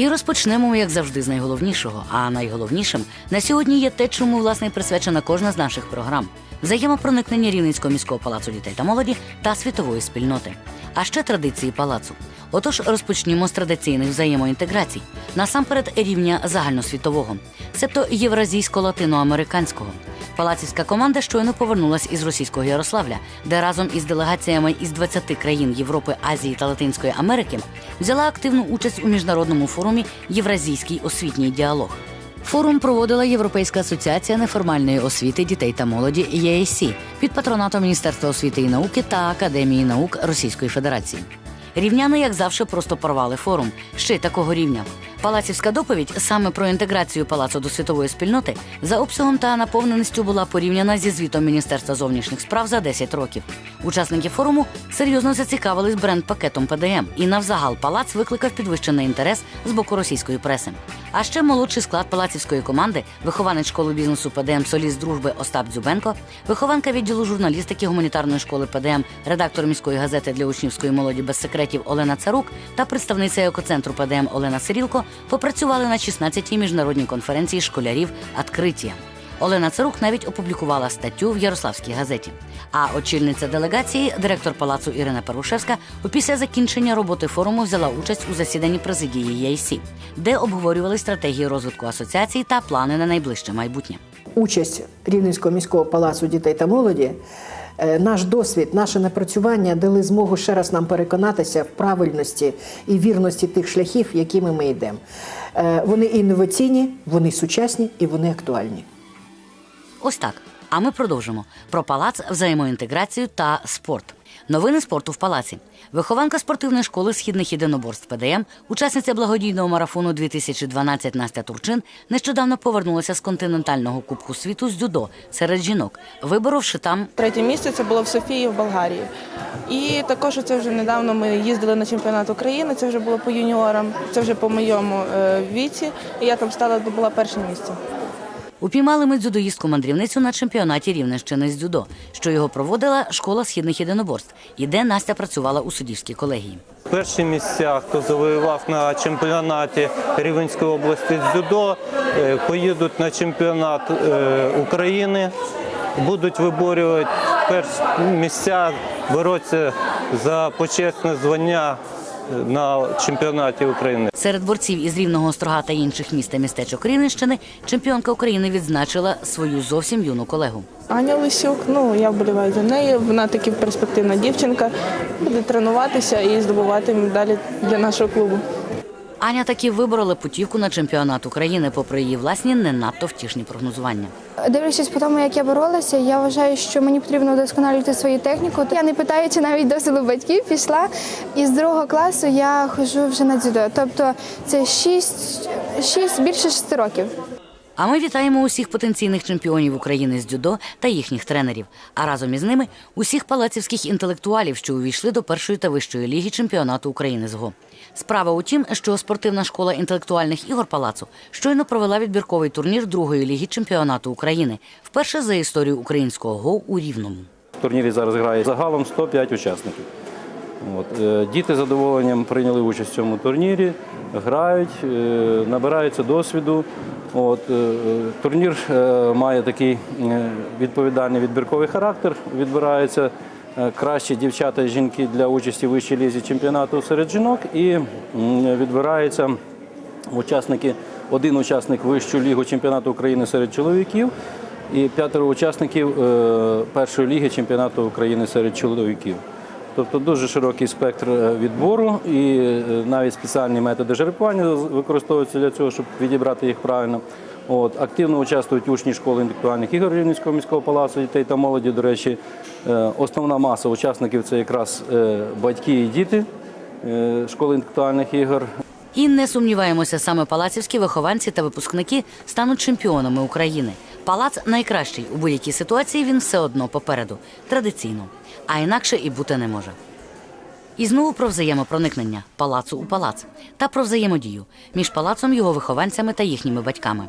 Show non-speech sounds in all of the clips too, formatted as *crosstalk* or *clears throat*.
І розпочнемо, як завжди, з найголовнішого. А найголовнішим на сьогодні є те, чому власне присвячена кожна з наших програм: взаємопроникнення Рівненського міського палацу дітей та молоді та світової спільноти. А ще традиції палацу. Отож, розпочнімо з традиційних взаємоінтеграцій, насамперед рівня загальносвітового, себто євразійсько-латиноамериканського. Палацівська команда щойно повернулась із російського Ярославля, де разом із делегаціями із 20 країн Європи, Азії та Латинської Америки взяла активну участь у міжнародному форумі Євразійський освітній діалог. Форум проводила Європейська асоціація неформальної освіти дітей та молоді ЄСі під патронатом Міністерства освіти і науки та Академії наук Російської Федерації. Рівняни, як завжди, просто порвали форум ще й такого рівня. Палацівська доповідь саме про інтеграцію палацу до світової спільноти за обсягом та наповненістю була порівняна зі звітом Міністерства зовнішніх справ за 10 років. Учасники форуму серйозно зацікавились бренд-пакетом ПДМ, і навзагал палац викликав підвищений інтерес з боку російської преси. А ще молодший склад палацівської команди, вихованець школи бізнесу ПДМ Соліс дружби Остап Дзюбенко, вихованка відділу журналістики гуманітарної школи ПДМ, редактор міської газети для учнівської молоді без секретів Олена Царук та представниця екоцентру ПДМ Олена Сирілко попрацювали на 16-й міжнародній конференції школярів «Откриття». Олена Царук навіть опублікувала статтю в Ярославській газеті. А очільниця делегації, директор палацу Ірина Парушевська, після закінчення роботи форуму взяла участь у засіданні президії ЄСі, де обговорювали стратегії розвитку асоціації та плани на найближче майбутнє. участь Рівненського міського палацу дітей та молоді, е, наш досвід, наше напрацювання дали змогу ще раз нам переконатися в правильності і вірності тих шляхів, якими ми йдемо. Е, Вони інноваційні, вони сучасні і вони актуальні. Ось так. А ми продовжимо про палац, взаємоінтеграцію та спорт. Новини спорту в палаці. Вихованка спортивної школи східних єдиноборств ПДМ, учасниця благодійного марафону 2012 Настя Турчин, нещодавно повернулася з континентального кубку світу з дзюдо серед жінок, виборовши там Третє місце це було в Софії в Болгарії. І також це вже недавно ми їздили на чемпіонат України. Це вже було по юніорам, це вже по моєму е, віці. І я там стала була перше місце. Упіймали ми дзюдоїстку мандрівницю на чемпіонаті Рівненщини з дзюдо, що його проводила школа східних єдиноборств, і де Настя працювала у суддівській колегії. Перші місця, хто завоював на чемпіонаті Рівенської області з дзюдо, е, поїдуть на чемпіонат е, України, будуть виборювати перші місця, боротися за почесне звання на чемпіонаті України. Серед борців із Рівного Острога та інших міст та містечок Рівненщини чемпіонка України відзначила свою зовсім юну колегу. Аня Лисюк, ну я вболіваю за неї. Вона таки перспективна дівчинка, буде тренуватися і здобувати медалі для нашого клубу. Аня таки виборола путівку на чемпіонат України, попри її власні не надто втішні прогнозування. Дивлячись по тому, як я боролася, я вважаю, що мені потрібно вдосконалювати свою техніку. Я не питаючи навіть досвіду батьків, пішла і з другого класу я ходжу вже на дзюдо. Тобто це 6, 6 більше 6 років. А ми вітаємо усіх потенційних чемпіонів України з дзюдо та їхніх тренерів, а разом із ними усіх палацівських інтелектуалів, що увійшли до першої та вищої ліги чемпіонату України з ГО. Справа у тім, що спортивна школа інтелектуальних ігор палацу щойно провела відбірковий турнір другої ліги чемпіонату України вперше за історію українського ГО у Рівному. В турнірі зараз грає загалом 105 учасників. От. е, Діти з задоволенням прийняли участь в цьому турнірі, грають, е, набираються досвіду. От. е, Турнір е, має такий е, відповідальний відбірковий характер. Відбираються кращі дівчата і жінки для участі в вищій лізі чемпіонату серед жінок і відбираються учасники, один учасник вищу лігу чемпіонату України серед чоловіків і п'ятеро учасників першої ліги чемпіонату України серед чоловіків. Тобто дуже широкий спектр е, відбору і е, навіть спеціальні методи жеребкування використовуються для цього, щоб відібрати їх правильно. От, активно участвують учні школи інтелектуальних ігор Рівненського міського палацу дітей та молоді. До речі, Е, основна маса учасників це якраз батьки і діти школи інтелектуальних ігор. І не сумніваємося, саме палацівські вихованці та випускники стануть чемпіонами України. Палац найкращий у будь-якій ситуації. Він все одно попереду, традиційно, а інакше і бути не може. І знову про взаємопроникнення палацу у палац та про взаємодію між палацом, його вихованцями та їхніми батьками.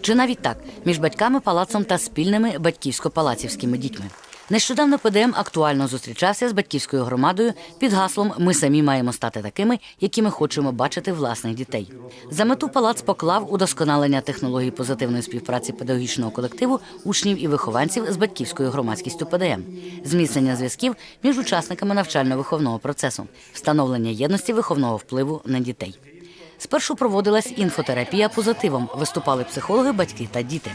Чи навіть так між батьками, палацом та спільними батьківсько-палацівськими дітьми. Нещодавно ПДМ актуально зустрічався з батьківською громадою під гаслом Ми самі маємо стати такими, якими хочемо бачити власних дітей. За мету палац поклав удосконалення технологій позитивної співпраці педагогічного колективу, учнів і вихованців з батьківською громадськістю ПДМ, зміцнення зв'язків між учасниками навчально-виховного процесу, встановлення єдності виховного впливу на дітей. Спершу проводилась інфотерапія позитивом. Виступали психологи, батьки та діти.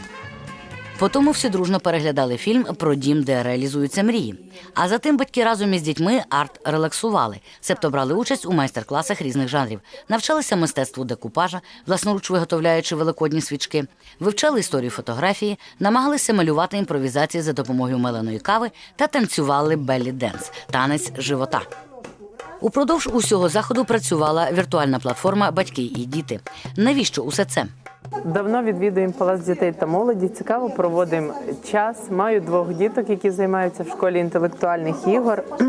Потому всі дружно переглядали фільм про дім, де реалізуються мрії. А затим батьки разом із дітьми арт-релаксували, себто брали участь у майстер-класах різних жанрів, навчалися мистецтву декупажа, власноруч виготовляючи великодні свічки, вивчали історію фотографії, намагалися малювати імпровізації за допомогою меленої кави та танцювали беллі денс танець живота. Упродовж усього заходу працювала віртуальна платформа Батьки і діти. Навіщо усе це? Давно відвідуємо палац дітей та молоді. Цікаво проводимо час. Маю двох діток, які займаються в школі інтелектуальних ігор, *clears throat*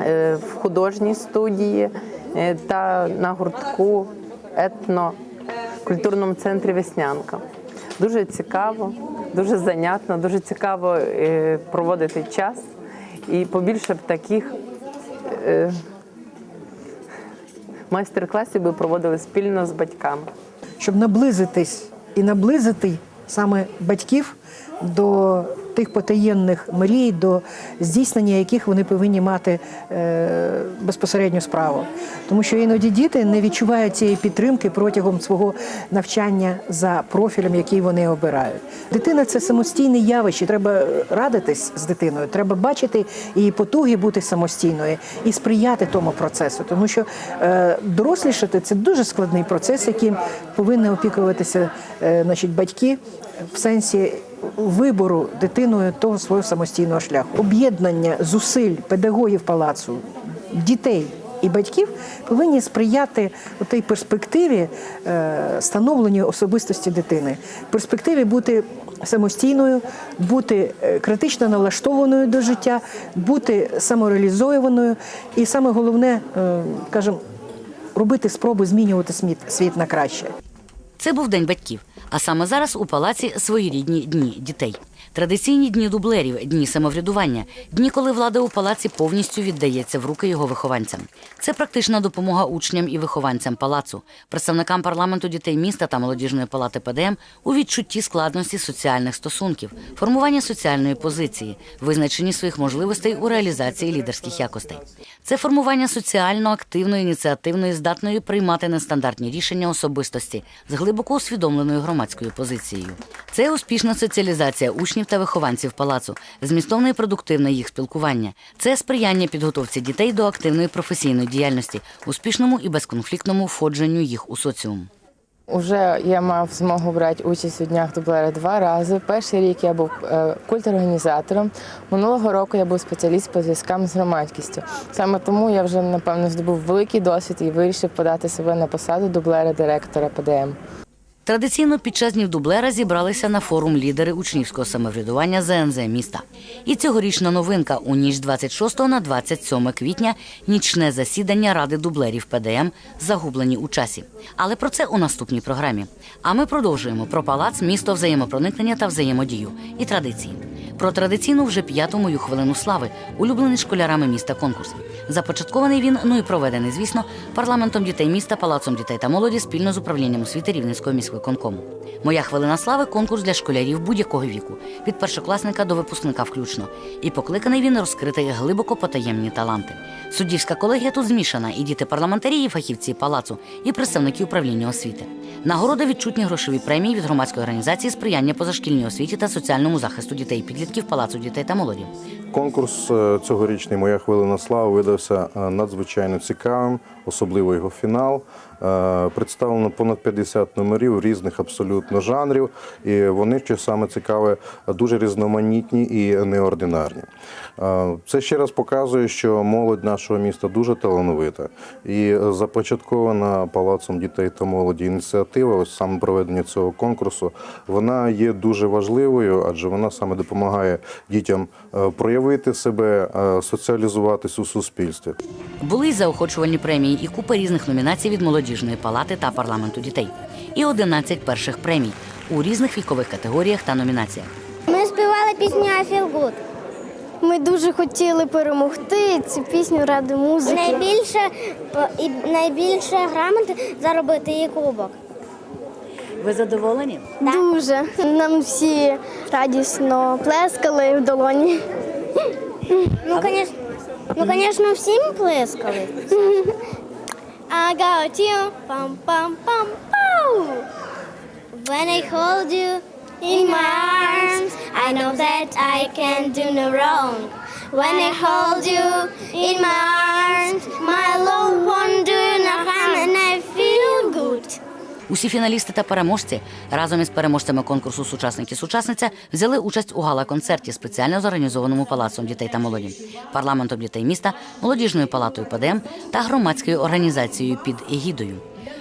е, в художній студії е, та на гуртку етно культурному центрі Веснянка. Дуже цікаво, дуже занятно, дуже цікаво е, проводити час і побільше б таких майстер-класів ми проводили спільно з батьками. щоб наблизитись і наблизити саме батьків до тих потаєнних мрій, до здійснення яких вони повинні мати е, безпосередню справу. Тому що іноді діти не відчувають цієї підтримки протягом свого навчання за профілем, який вони обирають. Дитина це самостійне явище. Треба радитись з дитиною, треба бачити її потуги бути самостійною і сприяти тому процесу. Тому що е, дорослішати це дуже складний процес, яким повинні опікуватися е, значить, батьки в сенсі вибору дитиною того свого самостійного шляху. Об'єднання зусиль педагогів палацу, дітей. І батьків повинні сприяти у тій перспективі е, становленню особистості дитини, перспективі бути самостійною, бути е, критично налаштованою до життя, бути самореалізованою і саме головне, е, кажемо, робити спроби змінювати світ, світ на краще. Це був день батьків. А саме зараз у палаці своєрідні дні дітей. Традиційні дні дублерів, дні самоврядування, дні, коли влада у палаці повністю віддається в руки його вихованцям. Це практична допомога учням і вихованцям палацу, представникам парламенту дітей міста та молодіжної палати ПДМ у відчутті складності соціальних стосунків, формування соціальної позиції, визначенні своїх можливостей у реалізації лідерських якостей. Це формування соціально активної, ініціативної, здатної приймати нестандартні рішення особистості з глибоко усвідомленою громадською позицією. Це успішна соціалізація учнів та вихованців палацу, змістовне і продуктивне їх спілкування. Це сприяння підготовці дітей до активної професійної діяльності, успішному і безконфліктному входженню їх у соціум. Уже я мав змогу брати участь у днях дублера два рази. Перший рік я був е, культорганізатором. Минулого року я був спеціаліст по зв'язкам з громадськістю. Саме тому я вже напевно здобув великий досвід і вирішив подати себе на посаду дублера директора ПДМ. Традиційно під час днів дублера зібралися на форум лідери учнівського самоврядування ЗНЗ міста. І цьогорічна новинка у ніч 26 на 27 квітня нічне засідання ради дублерів ПДМ загублені у часі. Але про це у наступній програмі. А ми продовжуємо про палац, місто взаємопроникнення та взаємодію і традиції. Про традиційну вже п'яту мою хвилину слави, улюблений школярами міста конкурс. Започаткований він, ну і проведений, звісно, парламентом дітей міста, палацом дітей та молоді спільно з управлінням освіти Рівненського міськвиконкому. Моя хвилина слави конкурс для школярів будь-якого віку, від першокласника до випускника включно. І покликаний він розкрити глибоко потаємні таланти. Суддівська колегія тут змішана, і діти парламентарі, і фахівці палацу, і представники управління освіти. Нагорода відчутні грошові премії від громадської організації сприяння позашкільній освіті та соціальному захисту дітей підлітків палацу дітей та молоді. Конкурс е, цьогорічний Моя хвилина слави видався е, надзвичайно цікавим, особливо його фінал. Е, Представлено понад 50 номерів різних абсолютно жанрів, і вони, що саме цікаве, дуже різноманітні і неординарні. Це ще раз показує, що молодь нашого міста дуже талановита. І започаткована Палацом дітей та молоді ініціатива, ось саме проведення цього конкурсу, вона є дуже важливою, адже вона саме допомагає дітям е, проявити себе, е, соціалізуватись у суспільстві. Були й заохочувальні премії і купа різних номінацій від молодіжної палати та парламенту дітей. І 11 перших премій у різних вікових категоріях та номінаціях. Ми співали пісню I feel good. Ми дуже хотіли перемогти цю пісню ради музики. Найбільше, і найбільше грамот заробити і кубок. Ви задоволені? Дуже. Нам всі радісно плескали в долоні. Ну, звісно, ну, всім плескали. I got you, pam pam pam pow. When I hold you in my arms, I know that I can do no wrong. When I hold you in my arms, my love won't do no harm and I feel good. Усі фіналісти та переможці разом із переможцями конкурсу Сучасники сучасниця взяли участь у гала-концерті, спеціально зорганізованому палацом дітей та молоді, парламентом дітей міста, молодіжною палатою ПДМ та громадською організацією під егідою.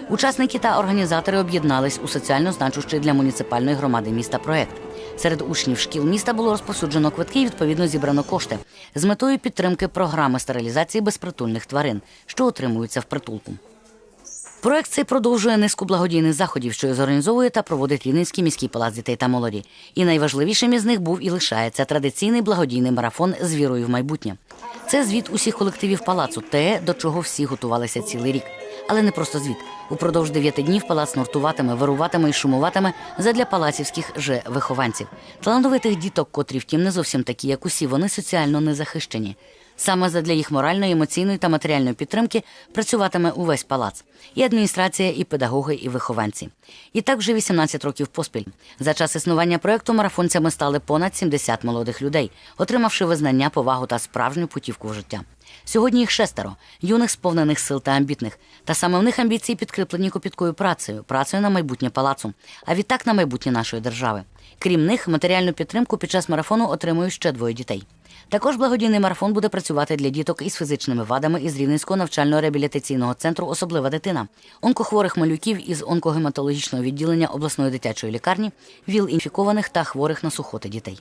Учасники та організатори об'єднались у соціально значущий для муніципальної громади міста проект. Серед учнів шкіл міста було розповсюджено квитки і відповідно зібрано кошти з метою підтримки програми стерилізації безпритульних тварин, що отримуються в притулку. Проект цей продовжує низку благодійних заходів, що зорганізовує та проводить Рівненський міський палац дітей та молоді. І найважливішим із них був і лишається традиційний благодійний марафон з вірою в майбутнє. Це звіт усіх колективів палацу, те, до чого всі готувалися цілий рік. Але не просто звіт. Упродовж дев'яти днів палац нуртуватиме, вируватиме і шумуватиме задля палацівських же вихованців. Талановитих діток, котрі втім не зовсім такі, як усі, вони соціально не захищені. Саме задля їх моральної, емоційної та матеріальної підтримки працюватиме увесь палац і адміністрація, і педагоги, і вихованці. І так вже 18 років поспіль. За час існування проекту марафонцями стали понад 70 молодих людей, отримавши визнання, повагу та справжню путівку в життя. Сьогодні їх шестеро юних, сповнених сил та амбітних. Та саме в них амбіції підкріплені копіткою працею, працею на майбутнє палацу, а відтак на майбутнє нашої держави. Крім них, матеріальну підтримку під час марафону отримують ще двоє дітей. Також благодійний марафон буде працювати для діток із фізичними вадами із Рівненського навчально-реабілітаційного центру Особлива дитина, онкохворих малюків із онкогематологічного відділення обласної дитячої лікарні, віл інфікованих та хворих на сухоти дітей.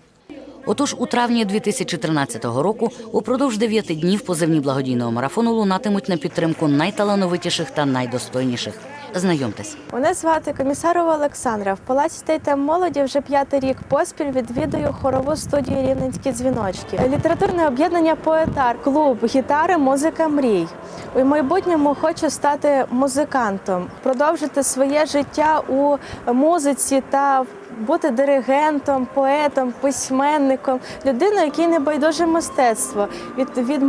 Отож, у травні 2013 року упродовж 9 днів позивні благодійного марафону лунатимуть на підтримку найталановитіших та найдостойніших. Знайомтесь. Мене звати Комісарова Олександра. В Палаці дітей та молоді вже п'ятий рік поспіль відвідую хорову студію Рівненські дзвіночки. Літературне об'єднання Поетар, клуб гітари, музика мрій. У майбутньому хочу стати музикантом, продовжити своє життя у музиці та бути диригентом, поетом, письменником, людиною, якій не байдуже мистецтво. Від, від,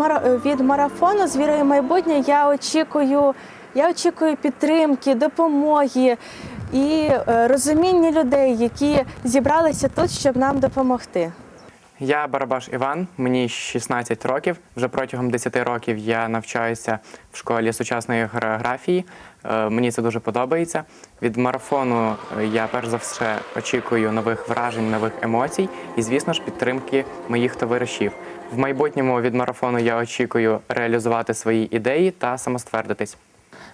від марафону з вірою майбутнє я очікую. Я очікую підтримки, допомоги і е, розуміння людей, які зібралися тут, щоб нам допомогти. Я Барабаш Іван, мені 16 років. Вже протягом 10 років я навчаюся в школі сучасної хореографії. Е, Мені це дуже подобається. Від марафону е, я перш за все очікую нових вражень, нових емоцій і, звісно ж, підтримки моїх товаришів. В майбутньому від марафону я очікую реалізувати свої ідеї та самоствердитись.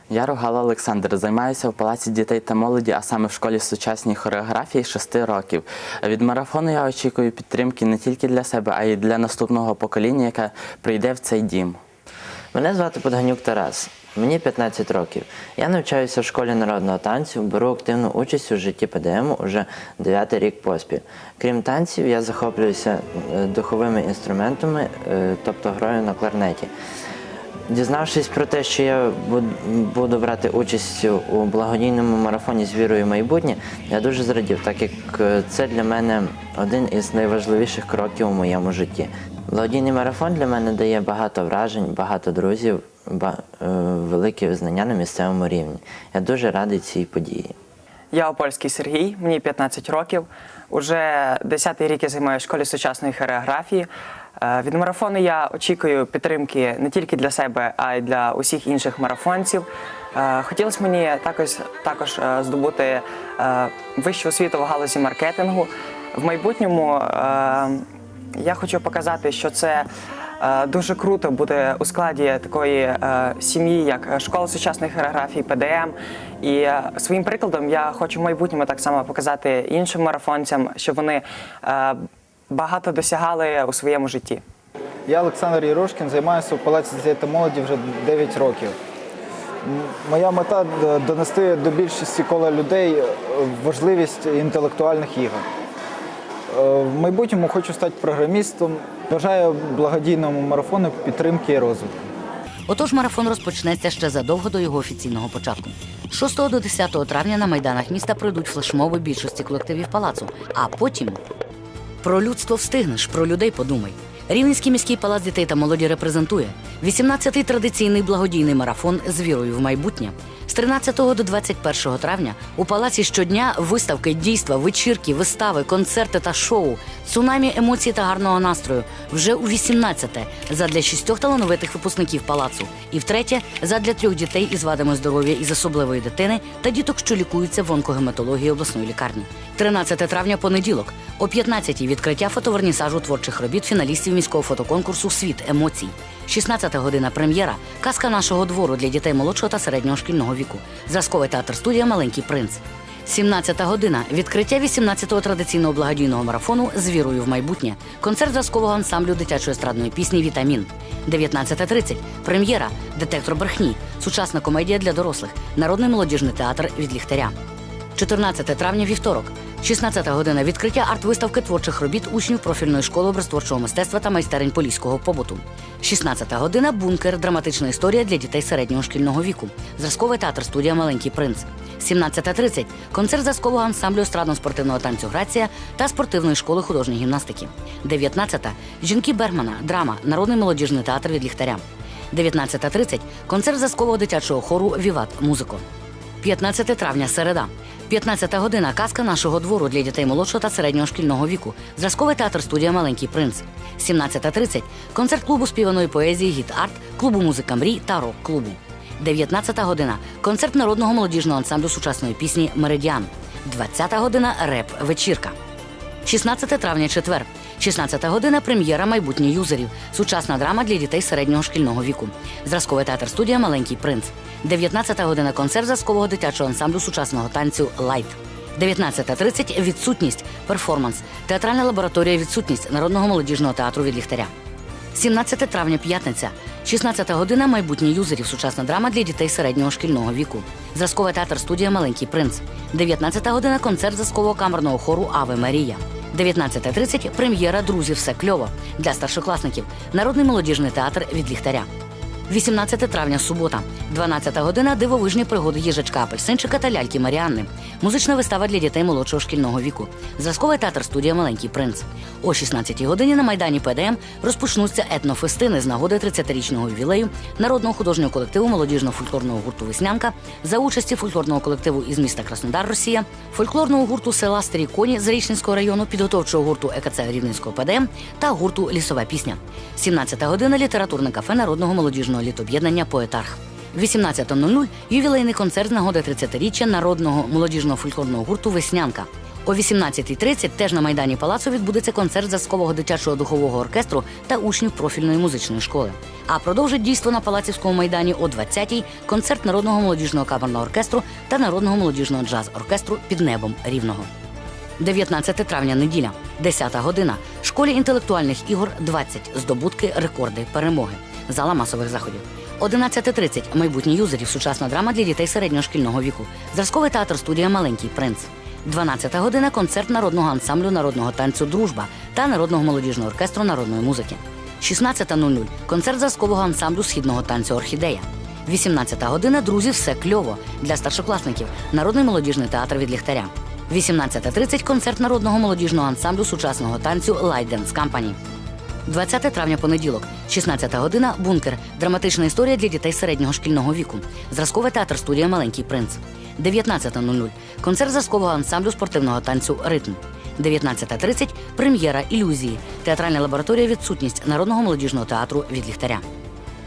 Я Рогала Олександр, займаюся в Палаці дітей та молоді, а саме в школі сучасній хореографії 6 років. Від марафону я очікую підтримки не тільки для себе, а й для наступного покоління, яке прийде в цей дім. Мене звати Подганюк Тарас. Мені 15 років. Я навчаюся в школі народного танцю, беру активну участь у житті ПДМ уже 9 рік поспіль. Крім танців, я захоплююся е, духовими інструментами, е, тобто грою на кларнеті. Дізнавшись про те, що я буду брати участь у благодійному марафоні з вірою в майбутнє, я дуже зрадів, так як е, це для мене один із найважливіших кроків у моєму житті. Благодійний марафон для мене дає багато вражень, багато друзів, е, велике визнання на місцевому рівні. Я дуже радий цій події. Я Опольський Сергій, мені 15 років. Уже 10-й рік я займаюся в школі сучасної хореографії. Е, Від марафону я очікую підтримки не тільки для себе, а й для усіх інших марафонців. Е, Хотілося мені також, також е, здобути вищу освіту в галузі маркетингу. В майбутньому я хочу показати, що це дуже круто бути у складі такої сім'ї, як школа сучасної хореографії ПДМ. І е, своїм прикладом я хочу в майбутньому так само показати іншим марафонцям, що вони багато досягали у своєму житті. Я Олександр Єрошкін, займаюся в Палаці дітей та молоді вже 9 років. Моя мета донести до більшості кола людей е, важливість інтелектуальних ігор. Е, В майбутньому хочу стати програмістом. Бажаю благодійному марафону підтримки і розвитку. Отож, марафон розпочнеться ще задовго до його офіційного початку. З 6 до 10 травня на майданах міста пройдуть флешмоби більшості колективів палацу, а потім про людство встигнеш, про людей подумай. Рівненський міський палац дітей та молоді репрезентує 18-й традиційний благодійний марафон з вірою в майбутнє. З 13 до 21 травня у палаці щодня виставки, дійства, вечірки, вистави, концерти та шоу, цунамі емоцій та гарного настрою. Вже у 18-те задля шістьох талановитих випускників палацу. І втретє задля трьох дітей із вадами здоров'я із особливої дитини та діток, що лікуються в онкогематології обласної лікарні. 13 травня понеділок. О 15-й відкриття фотовернісажу творчих робіт фіналістів міського фотоконкурсу Світ емоцій. 16 година прем'єра. Казка нашого двору для дітей молодшого та середнього шкільного віку. Зразковий театр студія Маленький принц. 17 година. Відкриття 18-го традиційного благодійного марафону з вірою в майбутнє. Концерт зразкового ансамблю дитячої естрадної пісні Вітамін. 19.30. Прем'єра Детектор брехні. Сучасна комедія для дорослих. Народний молодіжний театр від ліхтаря. 14 травня вівторок. 16 година відкриття арт-виставки творчих робіт учнів профільної школи образтворчого мистецтва та майстерень поліського побуту. 16 година бункер, драматична історія для дітей середнього шкільного віку. Зразковий театр студія Маленький принц. 17.30 концерт зразкового ансамблю естрадно-спортивного танцю Грація та спортивної школи художньої гімнастики. 19 жінки Бермана, драма, народний молодіжний театр від ліхтаря. 19.30 концерт зразкового дитячого хору Віват Музико. 15 травня середа. 15 година казка нашого двору для дітей молодшого та середнього шкільного віку. Зразковий театр студія Маленький принц. 17.30 концерт клубу співаної поезії Гіт Арт, клубу Музика мрій та рок клубу. 19-та година концерт народного молодіжного ансамблю сучасної пісні Меридіан. 20-та година реп вечірка. 16 травня четвер. 16-та година прем'єра майбутнє юзерів. Сучасна драма для дітей середнього шкільного віку. Зразковий театр студія Маленький принц. 19 година концерт зразкового дитячого ансамблю сучасного танцю Лайт. 19.30 відсутність, перформанс, театральна лабораторія відсутність народного молодіжного театру від ліхтаря. 17 травня п'ятниця, 16 година майбутнє юзерів. Сучасна драма для дітей середнього шкільного віку. Зразковий театр студія Маленький принц. 19 година концерт зразкового камерного хору Аве Марія. 19.30 прем'єра Друзі, все кльово для старшокласників. Народний молодіжний театр від ліхтаря. 18 травня, субота, 12 година, дивовижні пригоди їжачка апельсинчика та ляльки Маріанни. Музична вистава для дітей молодшого шкільного віку. Зразковий театр студія Маленький принц. О 16 годині на майдані ПДМ розпочнуться етнофестини з нагоди 30-річного ювілею народного художнього колективу молодіжного фольклорного гурту Веснянка за участі фольклорного колективу із міста Краснодар, Росія, фольклорного гурту села Старі Коні з Річненського району, підготовчого гурту ЕКЦ Рівненського ПДМ та гурту Лісова пісня. 17 година літературне кафе народного молодіжного літоб'єднання Поетарх. 18.00 ювілейний концерт з нагоди 30-річчя народного молодіжного фольклорного гурту Веснянка. О 18.30 теж на майдані палацу відбудеться концерт заскового дитячого духового оркестру та учнів профільної музичної школи. А продовжить дійство на Палацівському майдані о 20-й концерт народного молодіжного камерного оркестру та народного молодіжного джаз-оркестру під небом рівного. 19 травня неділя, 10 година. Школі інтелектуальних ігор 20. Здобутки, рекорди, перемоги. Зала масових заходів. 11.30. Майбутні юзерів. Сучасна драма для дітей середнього шкільного віку. Зразковий театр студія Маленький принц. 12 година. Концерт народного ансамблю народного танцю Дружба та народного молодіжного оркестру народної музики. 16.00. Концерт зразкового ансамблю східного танцю Орхідея. 18 година. Друзі, все кльово для старшокласників. Народний молодіжний театр від ліхтаря. 18.30 концерт народного молодіжного ансамблю сучасного танцю Light Dance Company. 20 травня понеділок, 16 година, бункер. Драматична історія для дітей середнього шкільного віку. Зразковий театр студія Маленький принц. 19.00. Концерт зразкового ансамблю спортивного танцю Ритм. 19.30 – прем'єра ілюзії, театральна лабораторія відсутність народного молодіжного театру від ліхтаря.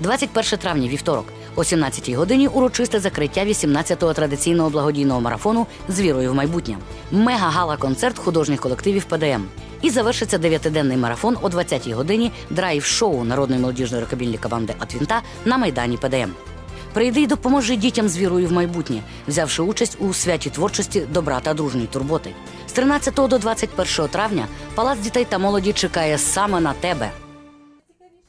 21 травня, вівторок, о 17-й годині урочисте закриття 18-го традиційного благодійного марафону з вірою в майбутнє. Мега-гала-концерт художніх колективів ПДМ. І завершиться дев'ятиденний марафон о 20-й годині драйв-шоу народної молодіжної рокобільні команди «Атвінта» на майдані ПДМ. Прийди й допоможи дітям з вірою в майбутнє, взявши участь у святі творчості добра та дружньої турботи. З 13 до 21 травня Палац дітей та молоді чекає саме на тебе.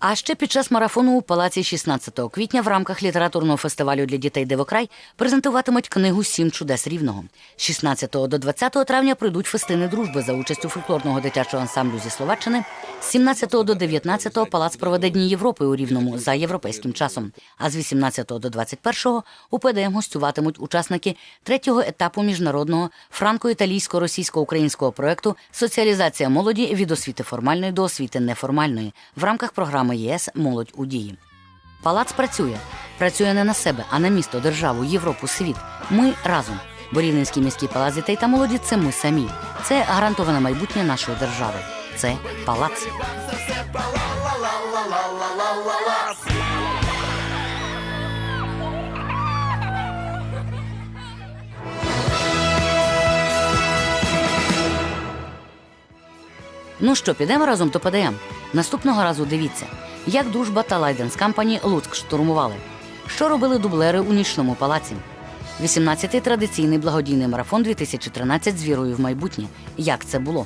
А ще під час марафону у палаці 16 квітня в рамках літературного фестивалю для дітей Дивокрай презентуватимуть книгу Сім чудес рівного. З 16 до 20 травня пройдуть фестини дружби за участю фольклорного дитячого ансамблю зі Словаччини. З 17 до 19 палац проведе Дні Європи у Рівному за європейським часом. А з 18 до 21 у ПДМ гостюватимуть учасники третього етапу міжнародного франко-італійсько-російсько-українського проекту Соціалізація молоді від освіти формальної до освіти неформальної в рамках програми ЄС Молодь у дії. Палац працює. Працює не на себе, а на місто, державу, Європу, світ. Ми разом. Бо Рівненський міський палац дітей та молоді це ми самі. Це гарантоване майбутнє нашої держави. Це палац. Ну що, підемо разом, то подаємо. Наступного разу дивіться, як дружба та Лайденс Кампані Луцьк штурмували. Що робили дублери у нічному палаці? 18-й традиційний благодійний марафон 2013 з вірою в майбутнє. Як це було?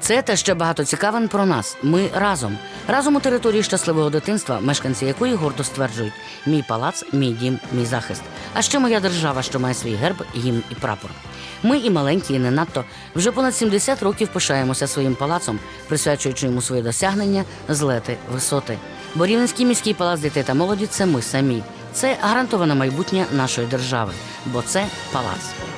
Це та ще багато цікавин про нас. Ми разом. Разом у території щасливого дитинства, мешканці якої гордо стверджують: мій палац, мій дім, мій захист. А ще моя держава, що має свій герб, гімн і прапор. Ми і маленькі, і не надто вже понад 70 років пишаємося своїм палацом, присвячуючи йому свої досягнення, злети, висоти. Бо Рівненський міський палац дітей та молоді це ми самі. Це гарантоване майбутнє нашої держави, бо це палац.